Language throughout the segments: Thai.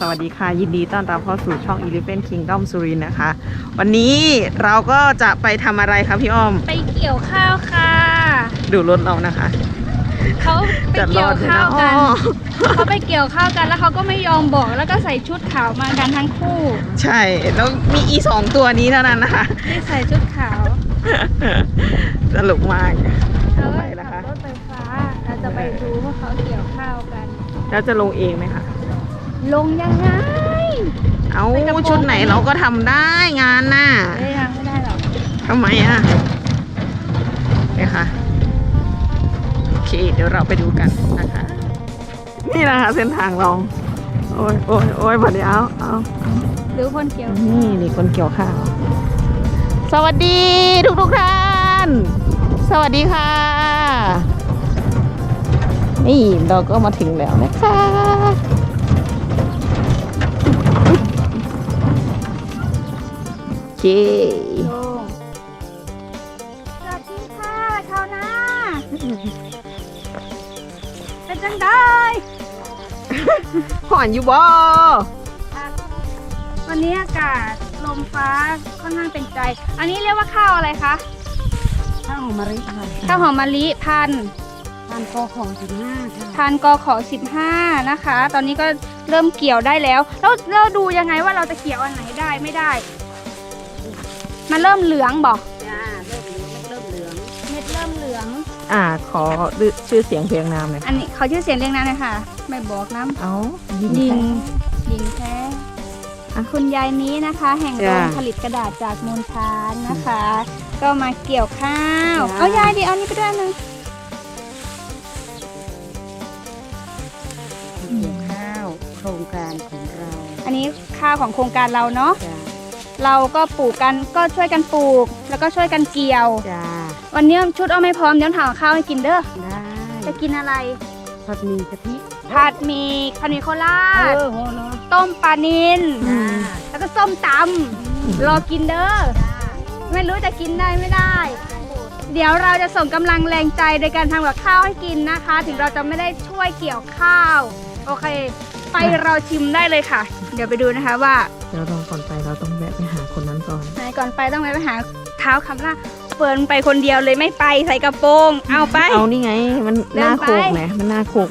สวัสดีค่ะ ยินดีต้อนรับเข้าสู่ช่อง Elephant Kingdom สุรินทร์นะคะ วันนี้เราก็จะไปทำอะไรคะพี่อ้อม ไปเกี่ยวข้าวค่ะ ดูรถเรานะคะ เขาไปจะรเกี่อยวดไหมข้าวนะกันอ๋อเขาไปเกี่ยวข้าวกันแล้วเขาก็ไม่ยอมบอกแล้วก็ใส่ชุดขาวมากันทั้งคู่ ใช่ แล้วมีอีสองตัวนี้เท่านั้นนะคะที่ใส่ชุดขาวสนุกมากแล้วไปก็แล้วขัคะบรถไฟฟ้าเราจะไปดูว่าเขาเกี่ยวข้าวกัน แล้วจะลงเองไหมคะ ลงยังไง เอาไปกระโปรงชุดไหนเราก็ทำได้งานน่ะไม่ยังไม่ได้หรอกทำไมอะเนี่ยค่ะโอเค เดี๋ยวเราไปดูกันนะคะ นี่นะคะเส้นทางลอง โอ้ยโอ้ยโอ้ยบัดนี้เอาเอาหรือคนเกี่ยว นี่นี่คนเกี่ยวข้าว สวัสดีทุกทุกๆท่าน สวัสดีค่ะ นี่เราก็มาถึงแล้วนะคะ เคลงสวัสดีค่ะชาวนาเป็นจังได้หอนอยู่บ่วันนี้อากาศลมฟ้าค่อนข้างเป็นใจ อันนี้เรียกว่าข้าวอะไรคะ ข้าวหอมมะลิค่ะข้าวหอมมะลิพันธุ์ทานกอของสิบห้าค่ะพันธุ์กขอ15นะคะ ตอนนี้ก็เริ่มเกี่ยวได้แล้ว แล้วเราดูยังไงว่าเราจะเกี่ยวอันไหนได้ไม่ได้ มันเริ่มเหลืองบอกจ้าเริ่มเหลืองเริ่มเหลืองเม็ดเริ่มเหลือง อ่า ขอชื่อเสียงเพลงนามหน่อยอันนี้เขาชื่อเสียงเรียงนามเลยค่ะ ไม่บอกน้เอาำยิยิงงยิงแท้อะคุณยายนี้นะคะ แห่งโรงผลิตกระดาษจากมูลช้างนะคะ ก็มาเกี่ยวข้าว เอายายดิเอานี่ไปด้วยอันหนึงเกี่ยวข้าวโครงการของเรา อันนี้ข้าวของโครงการเราเนาะจ้า เราก็ปลูกกันก็ช่วยกันปลูก แล้วก็ช่วยกันเกี่ยว จ้าวันนี้ชุดเอาไม่พร้อมเดี๋ยวถามข้าวให้กินเด้อได้จะกินอะไรผัดหมี่กะทิผัดหมี่ผัดหมี่โคราเอชอโหเนาะต้มปลานิลจ้าแล้วก็ส้มตำรอกินเด้อไม่รู้จะกินได้ไม่ได้ เดี๋ยวเราจะส่งกำลังแรงใจโดยการทำกับข้าวให้กินนะคะ ถึงเราจะไม่ได้ช่วยเกี่ยวข้าว โอเค ไปเราชิมได้เลยค่ะ เดี๋ยวไปดูนะคะว่าเดี๋ยวเราก่อนไปเราต้องแวะไปหาคนนั้นก่อนไหนก่อนไปต้องไปหาเท้าคำล่าเฟิร์นไปคนเดียวเลยไม่ไปใส่กระโปรง เอาไป เอานี่ไง มันหน้าเดินโคไปกไหมมันหน้าโคก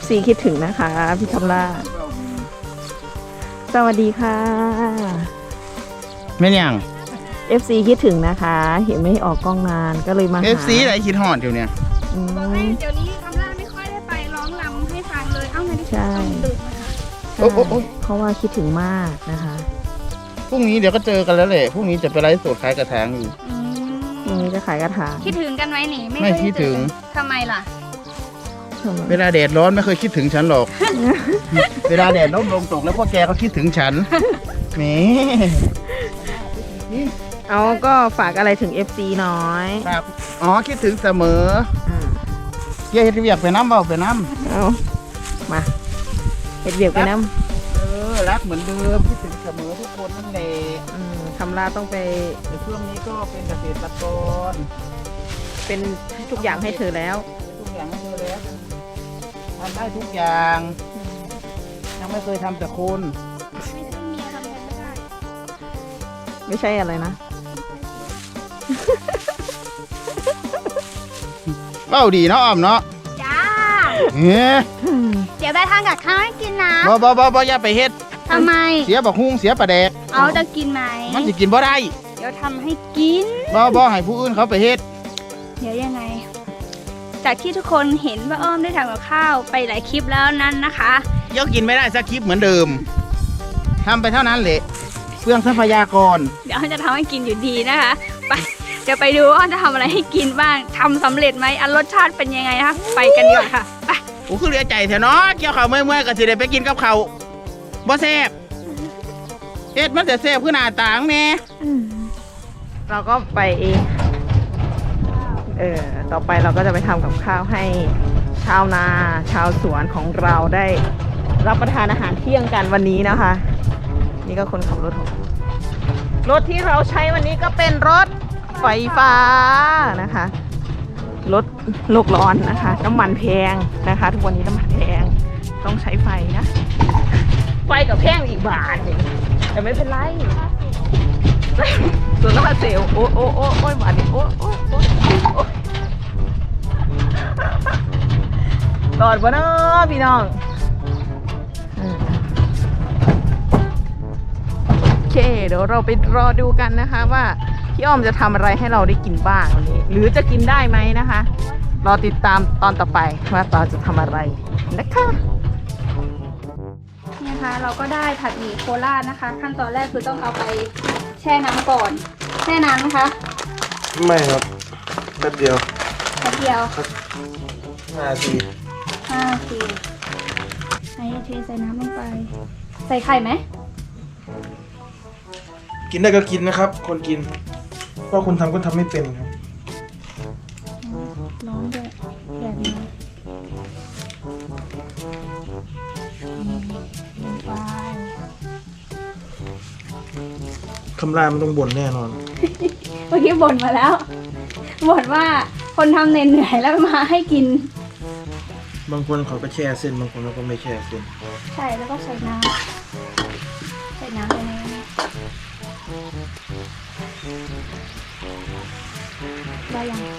FC คิดถึงนะคะ พี่คำล่าสวัสดีค่ะแม่นยัง FC คิดถึงนะคะ เห็นไม่ออกกล้องนานก็เลยมาหาเอฟซีไหนคิดฮอดอยู่เนี่ยอืมบอกให้เดี๋ยวนี้คำล่าไม่ค่อยได้ไปร้องรำให้ฟังเลย เอ้าไม่ได้ใช่ ต้องดึกนะคะโอ้โอ้โอ้เพราะว่าคิดถึงมากนะคะพรุ่งนี้เดี๋ยวก็เจอกันแล้วแหละพรุ่งนี้จะไปไลฟ์สดขายกระถางอยู่ อืพรุ่งมนี้จะขายกระถางคิดถึงกันไหมนี่ไม่เคยคิดถึง เจอกันทำไมล่ะ ทำไมเวลาแดดร้อนไม่เคยคิดถึงฉันหรอก เวลาแดดร่มลงตกแล้วพวกแกก็คิดถึงฉันแหม เอาก็ฝากอะไรถึง FC น้อยครับอ๋อคิดถึงเสมออ่าเกี่ยเฮ็ดเวียกไปน้ำเบาไปน้เอามาเห็ดเบียกไปน้ำเออรักเหมือนเดิมคิดถึงเสมอทุกคนนั่นแหละำอืมคำลาต้องไปในช่วงนี้ก็เป็นเกษตรกรเป็นทุกอย่างให้เธอแล้ว ทุกอย่างให้เธอแล้วทำได้ทุกอย่าง ยังไม่เคยทำแต่คนไม่ใช่เมียทำแทนไม่ได้ไม่ใช่อะไรนะ เบ้าดีเนาะอ้อมเนาะจ้า เฮ้ยเดี๋ยวได้ทานกับข้าวให้กินนะบ่บ่บ่บ่อย่าไปเฮ็ด ทำไม เสียบักฮุ้งเสียปลาแดก เอาจะกินไหม มันสิกินบ่ได้เดี๋ยวทำให้กิน บ่บ่ให้ผู้อื่นเขาไปเฮ็ด เดี๋ยวยังไง จากที่ทุกคนเห็นว่าอ้อมได้ทำกับข้าวไปหลายคลิปแล้วนั้นนะคะ ยังกินไม่ได้สักคลิปเหมือนเดิม ทำไปเท่านั้นแหละเปลืองทรัพยากร เดี๋ยวอ้อมจะทำให้กินอยู่ดีนะคะ ไปเดี๋ยวไปดูว่าอ้อมจะทำอะไรให้กินบ้างทำสำเร็จไหมอันรสชาติเป็นยังไงคะไปกันดีกว่าค่ะไปโอ้คือเหลือใจแท้เนาะเกี่ยวข้าวเมื่อยๆก็สิได้ไปกินกับข้าวบ่แซ่บเฮ็ดมันจะแซ่บคือหน้าต่างแน่เราก็ไปเองเออต่อไปเราก็จะไปทำกับข้าวให้ชาวนาชาวสวนของเราได้รับประทานอาหารเที่ยงกันวันนี้นะคะ นี่ก็คนขับรถของเรารถที่เราใช้วันนี้ก็เป็นรถ ไฟฟ้านะคะลดโลกร้อนนะคะ น้ำมันแพงนะคะ ทุกวันนี้น้ำมันแพงต้องใช้ไฟนะ ไฟกับแพงอีกบาทหนึ่งแต่ไม่เป็นไรโซล่าเซลล์โอ้โอ้โอ้โอ้ยบาทนี้โอ้โอ้โอ้โอ้รอดบ่เนาะพี่น้องโอเคเดี๋ยวเราไปรอดูกันนะคะว่า พี่อ้อมจะทำอะไรให้เราได้กินบ้างวันนี้ หรือจะกินได้ไหมนะคะ รอติดตามตอนต่อไปว่าเราจะทำอะไรนะคะนี่นะคะเราก็ได้ผัดหมี่โคราชนะคะ ขั้นตอนแรกคือต้องเอาไปแช่น้ำก่อนแช่นานไหมคะไม่ครับแป๊บเดียวแป๊บเดียวห้านาทีห้านาทีใส่เทใส่น้ำลงไป ใส่ไข่ไหม กินได้ก็กินนะครับ คนกิน เพราะคนทำก็ทำไม่เป็นครับ ร้อนด้วยแดดนี้ลงไปคำรามมันต้องบ่นแน่นอน เมื่อกี้บ่นมาแล้วบ่นว่าคนทำเหนื่อยๆแล้วมาให้กิน บางคนเขาก็แช่เส้น บางคนเขาก็ไม่แช่เส้น ใช่แล้วก็ใส่น้ำใส่น้ำไปในนี้ ได้ยังนี่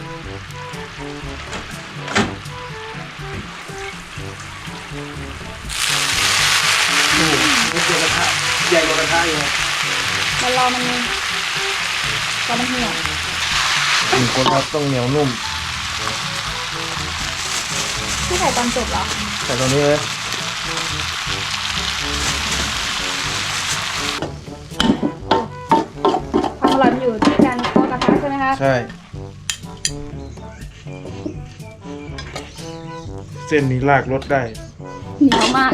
นี่คือกระทะใหญ่กว่ากระทะอีกครับมันรอมันรอมันเหี่ยวหนึ่งคนครับต้องเหนียวนุ่มที่ใส่ตอนจบเหรอใส่ตรงนี้เลยความอร่อยมันอยู่ที่การเคาะกระทะใช่ไหมคะใช่ ส้นนี้ลากรสได้ เหนียวมาก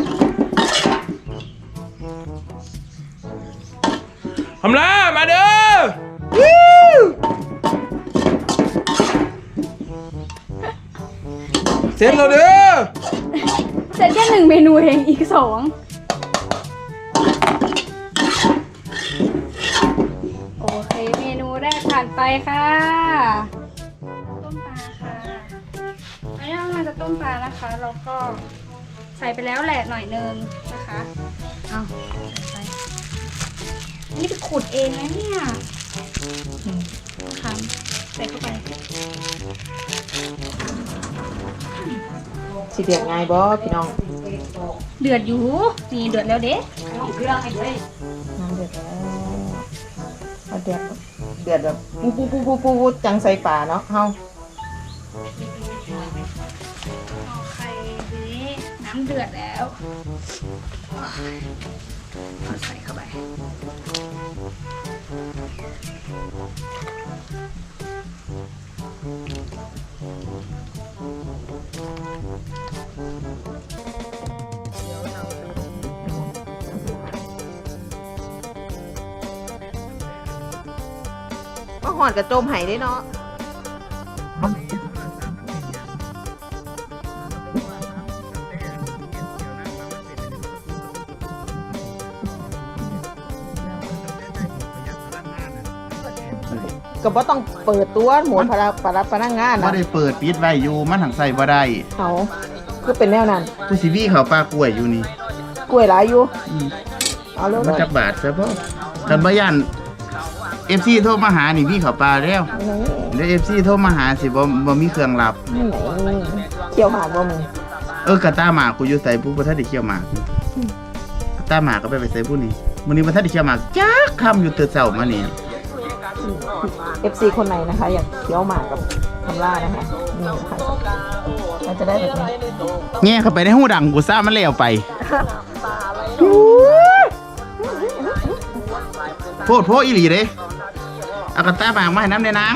คำลามาเด้อเสร็จแล้วเด้อเสร็จแค่หนึ่งเมนูเองอีกสองโอเคเมนูแรกผ่านไปค่ะ ต้มปลานะคะแล้วก็ใส่ไปแล้วแหละหน่อยนึงนะคะเอาใส่ไปนี่ไปขุดเองนะเนี่ยค่ะใส่เข้าไปสิเดือดง่ายบ่พี่น้องเดือดอยู่นี่เดือดแล้วเด้น้ำเดือดแล้วเอาเดือดเดือดแบบปูปูปูปูปูปูจังใส่ป่าเนาะเฮา เดือดแล้วเอาใส่เข้าไป ก็หอดกระโจมไห้ได้เนาะ ก็บ่ต้องเปิดตัวหมวดพระปรับพนักงานบ่นะได้เปิดปิดไว้อยู่มันหังใส่บ่ได้เขาคือเป็นแนวนั้นกูสิวี่เขาปลากล้วยอยู่นี่กล้วยหลายอยู่อืมเอาเร็วมันเลยจักบาทซะบ่คันบ่ย่าน FC โทรมาหานี่วี่เขาปลาแล้วนี่เดี๋ยว FC โทรมาหาสิบ่บ่มีเครื่องรับ นี่ไหนเคี่ยวหมากบ่มึงเออกระต้าหมากกูอยู่ใส่ผู้บ่ทันได้เคี่ยวหมากกระต้าหมากก็ไปไปใส่ผู้นี้มื้อนี้บ่ทันได้เคี่ยวหมากจักคำอยู่ตื่นเช้ามานี่ เอฟซีคนไหนนะคะ อยากเคี้ยวหมากกับคำล่านะคะนี่ค่ะเราจะได้แบบนี้แง่เข้าไปในหูดังกูซ่ามันแล้วไปโพดโพดอีหลีเด้เอากระต้าหมากมาให้น้ำในนาง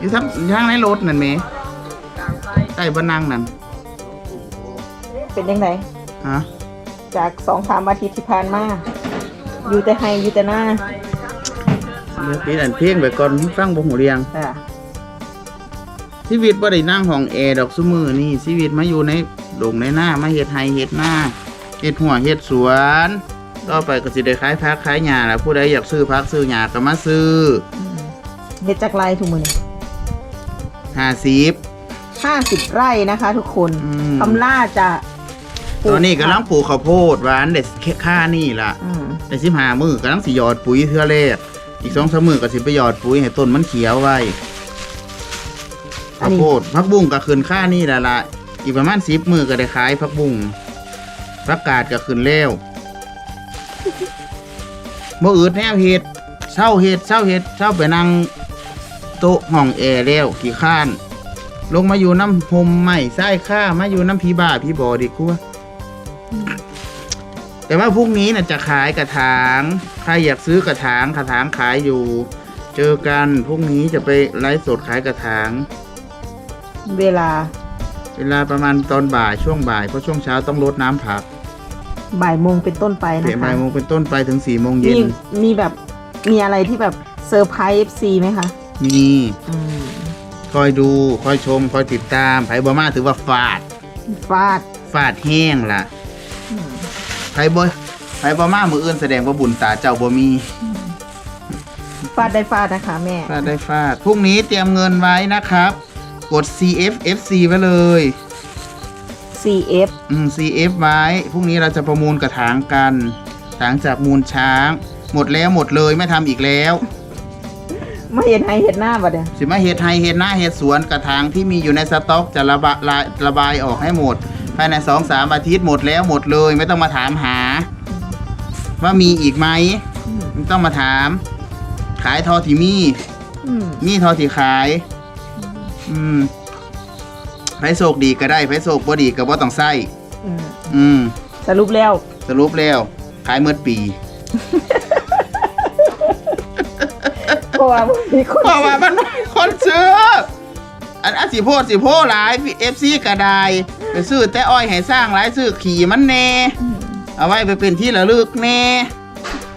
อยู่ทั้งอยู่ทั้งในรถนั่นแหมใต้บ่นั่งนั่นเป็นยังไงฮะจากสองสามอาทิตย์ที่ผ่านมา อยู่แต่ให้อยู่แต่หน้าเดี๋ยว ปิดอันเพลงไปก่อนฟังบ่หูเรียงอ่าชีวิตบ่ได้นั่งห้องแอร์ดอกซุมือนี่ชีวิตมาอยู่ในดงในหน้ามาเฮ็ดไร่เฮ็ดหน้าเฮ็ดหัวเฮ็ดสวนต่อไปก็สิได้ขายผักขายหญ้าล่ะผู้ใดอยากซื้อผักซื้อหญ้าก็มาซื้อเฮ็ดจากไรทุกมือนี่ห้าสิบห้าสิบไร่นะคะ ทุกคนอืม คำล่าจะปลูตอนนี้กำลังปลูกข้าวโพดหวานเด็ดค่านี่ล่ะอืม ในสิบหามือกำลังสิหยอดปุ๋ยเทื่อแรก อีกสองสามมือก็สิไปหยอดปุ๋ยให้ต้นมันเขียวไว้ข้าวโพดพักบุ้งก็ขึ้นค่านี่แหละละอีกประมาณสิบมือก็ได้ขายพักบุ้งพักกาดก็ขึ้นแล้วบ่อืดแนวเห็ดเช่าเห็ดเช่าเห็ดเช่าไปนั่งโต๊ะห้องแอร์แล้วกี่ข้าน ลงมาอยู่น้ำหมใหม่ไส้ข้ามาอยู่น้ำพีบ่าพีบอดีกว่า แต่ว่าพรุ่งนี้น่ะจะขายกระถาง ใครอยากซื้อกระถางกระถางขายอยู่ เจอกันพรุ่งนี้จะไปไลฟ์สดขายกระถาง เวลา เวลาประมาณตอนบ่ายช่วงบ่ายเพราะช่วงเช้าต้องรดน้ำผักบ่ายโมงเป็นต้นไปนะเดี๋ยวคะบ่ายโมงเป็นต้นไปถึงสี่โมงเย็มีนมีแบบมีอะไรที่แบบเซอร์ไพรส์ FC ไหมคะมีอืมคอยดูคอยชมคอยติดตามไผ่บอมาถือว่าฟาด ฟาดฟาดแห้งล่ะอืม ไผ่บอไผ่บอมามืออื่นแสดงว่าบุญตาเจ้าบ่มีฟาดได้ฟาดนะคะ แม่ฟาดได้ฟาดพรุ่งนี้เตรียมเงินไว้นะครับ กด CFFC ไว้เลย CF อืม CF ไว้พรุ่งนี้เราจะประมูลกระถางกันถางจากมูลช้าง หมดแล้วหมดเลยไม่ทำอีกแล้วมาเห็นให้เห็นหน้าบัดเนี่ยสิมาเห็ดไฮเห็ดหน้าเห็ดสวนกระถางที่มีอยู่ในสต็อกจะระบะระระบายออกให้หมด ภายในสองสามอาทิตย์หมดแล้วหมดเลยไม่ต้องมาถามหา ว่ามีอีกไหมไม่ต้องมาถาม ขายทอที่มีอืมมีทอที่ขาย อืมไผโศกดีก็ได้ไผโศกบ่ดีก็บ่ต้องใส่อืมอืมสรุปแล้ว สรุปแล้ว ขายเมื่อปีเพราะว่ามีคนเพราะว่ามันไม่มีคนซื้อ อันอันสิโพดสิโพหลายเอฟซีกระไดไปซื้อแต่อ้อยให้สร้างหลายซื้อขี่มันแน่ เอาไว้ไปเป็นที่ระลึกแน่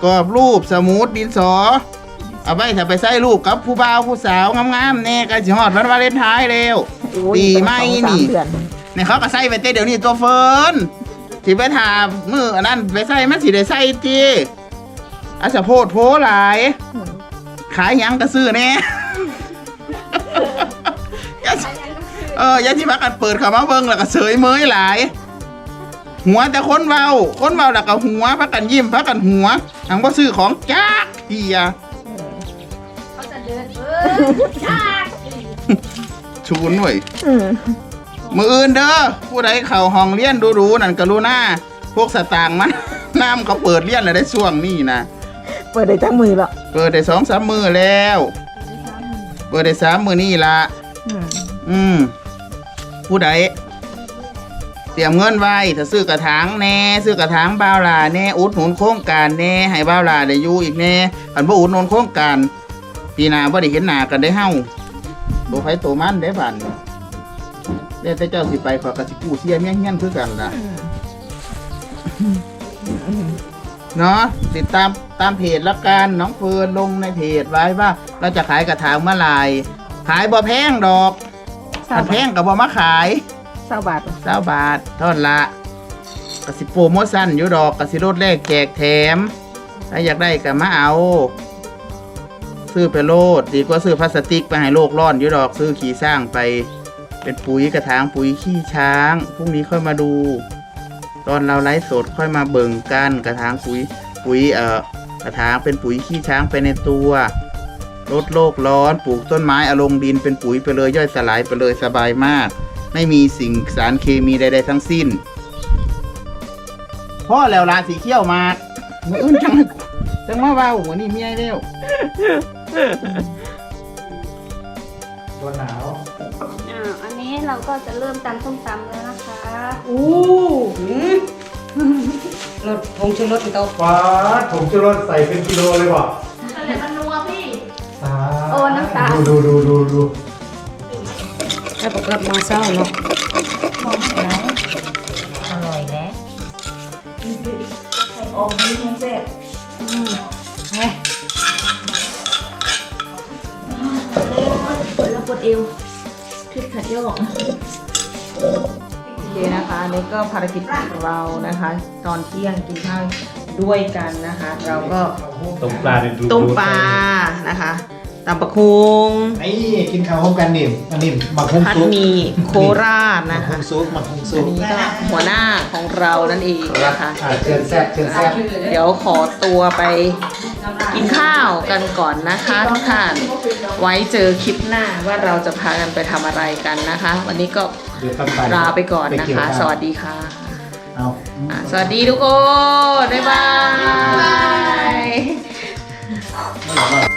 กรอบรูปสมุดดินสอ เอาไว้ถ้าไปใส่รูปกับผู้บ่าวผู้สาวงามๆแน่ก็สิฮอดวันวาเลนไทน์แล้วโอ้ยปีใหม่สองสานี่ เดือนเนี่ยเขาก็ใส่ไปเต้เดี๋ยวนี้ตัวเฟิร์นสิไปถามมืออันนั้นไปใส่มันสิได้ใส่จีอาจจะโพดโพหลาย ขายหยังก็ซื้อแน่อย่าสิ เอออย่าที่พักกันเปิดเข้ามาเบิ่งแล้วก็เสยเมยหลาย หัวแต่คนเว้าคนเว้าแล้วก็หัวพักกันยิ้มพักกันหัวหังว่าซื้อของจ้ากเทียเขาจะเดินเออจ้าชูนหน่วยอืมมืออื่นเด้อผู้ใดเข้าห้องเรียนดูๆนั่นกรุณาพวกสตางค์มันน้ำเขาเปิดเรียนแล้วได้ช่วงนี้นะเปิดได้จังมือละเปิดได้สองสามมือแล้ว เปิดได้สามมือนี่ละ อืมผู้ใดเตรียมเงินไว้ถ้าซื้อกระถางแน่ซื้อกระถางบ้าวลาแน่อุดหนุนโครงการแน่ให้บ้าวลาได้อยู่อีกแน่อันบ่อุดหนุนโครงการปีหน้าบ่ได้เห็นหน้ากันได้เฮ้าตัวไผตัวมันได้บันี้เดี๋ยวแต่เจ้าสิไปขอยกสิกู้เสียเมี่ยงเฮียนคือกันล่ะเนาะติดตามตามเพจละกันน้องเฟิร์นลงในเพจไว้ว่า เราจะขายกระถางเมื่อไหร่ขายบ่แพงดอก ถ้าแพบาทงก็บ่มาขายเศร้าบาทเก้าบาทเท่านั้นละกสิโปรโมชั่นอยู่ดอกกสิลดแรกแจกแถม ถ้าอยากได้ก็มาเอา ซื้อไปโลด ดีกว่าซื้อพลาสติกไปให้โลกร้อนอยู่ดอกซื้อขี้สร้างไป เป็นปุ๋ยกระถางปุ๋ยขี้ช้างพรุ่งนี้ค่อยมาดู ตอนเราไลฟ์สดค่อยมาเบิ่งกันกระถางปุ๋ยปุ๋ยเอ่อกระถางเป็นปุ๋ยขี้ช้างไปในตัว ลดโลกร้อนปลูกต้นไม้เอาลงดินเป็นปุ๋ยไปเลยย่อยสลายไปเลยสบายมาก ไม่มีสิ่งสารเคมีใดๆทั้งสิ้นพ่อแล้วลาสีเขี้ยวมากมืออื่นจังจังมาเว้าหัวนี่เมียเร็วตัวหนาวอ่าอันนี้เราก็จะเริ่มตำส้มตำแล้วนะคะอู้หืมรถผงชูรสอีกตัวฟ้าผมจะรถใส่เป็นกิโลเลยว่ะ โอ้น้ำตาลดูดูดูดูดูถ้าประกอบมาเศร้าเนาะอร่อยแล้วแล้วปวดเอวคลิปขัดโยกโอเคนะคะอันนี่ก็ภารกิจของเรานะคะ ตอนเที่ยงกินข้าวด้วยกันนะคะ เราก็ต้มปลาเนี่ยดูต้มปลานะคะ ตำปะคุงนี่กินข้าวพร้อมกันนี่อันนี้หมักฮุงผัดซุปหมี่โคราชหมันะกฮุคะงซุปหมักฮุงซุอัปนนี้ก็หัวหน้าของเรานั่นเองนะคะ อ่าเชิญแซ่บเชิญแซ่บเดี๋ยวขอตัวไปกินข้าวกันก่อนนะคะทุกท่าน ไว้เจอคลิปหน้าว่าเราจะพากันไปทำอะไรกันนะคะ วันนี้ก็เดี๋ยวต้องไปลาไปก่อนนะเกี่ยวคะ ข้าสวัสดีค่ะเอาอะ สวัสดีทุกคน บ๊ายบาย ไม่บอกว่า